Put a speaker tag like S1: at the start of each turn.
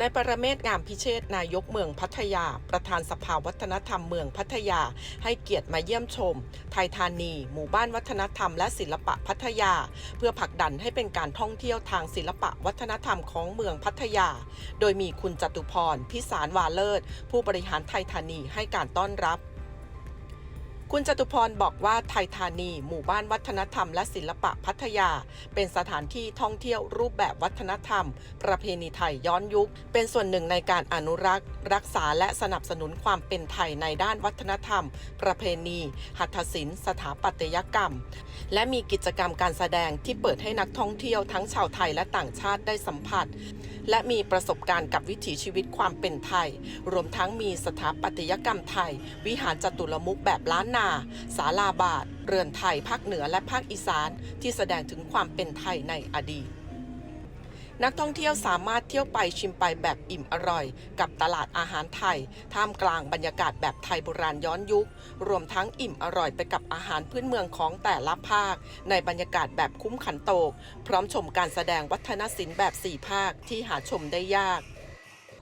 S1: นายปรเมศงามพิเชษนายกเมืองพัทยา ประธานสภาวัฒนธรรมเมืองพัทยา ให้เกียรติมาเยี่ยมชม ไทยธานี หมู่บ้านวัฒนธรรมและศิลปะพัทยา เพื่อผลักดันให้เป็นการท่องเที่ยวทางศิลปะวัฒนธรรมของเมืองพัทยา โดยมีคุณจตุพรพิสารวาเลิศผู้บริหารไทยธานีให้การต้อนรับ คุณจตุพรบอกว่าไทยธานี หมู่บ้านวัฒนธรรมและศิลปะพัทยา เป็นสถานที่ท่องเที่ยวรูปแบบวัฒนธรรม ประเพณีไทยย้อนยุค เป็นส่วนหนึ่งในการอนุรักษ์ รักษาและสนับสนุนความเป็นไทยในด้านวัฒนธรรม ประเพณี หัตถศิลป์สถาปัตยกรรม และมีกิจกรรมการแสดงที่เปิดให้นักท่องเที่ยวทั้งชาวไทยและต่างชาติได้สัมผัส และมีประสบการณ์กับวิถีชีวิตความเป็นไทย รวมทั้งมีสถาปัตยกรรมไทย วิหารจตุรมุขแบบล้านนาศาลาบาท เรือนไทยภาคเหนือและภาคอีสาน ที่แสดงถึงความเป็นไทยในอดีต นักท่องเที่ยวสามารถเที่ยวไปชิมไปแบบอิ่มอร่อย กับตลาดอาหารไทย ท่ามกลางบรรยากาศแบบไทยโบราณย้อนยุค รวมทั้งอิ่มอร่อยไปกับอาหารพื้นเมืองของแต่ละภาค ในบรรยากาศแบบคุ้มขันโตก พร้อมชมการแสดงวัฒนศิลป์แบบสี่ภาคที่หาชมได้ยาก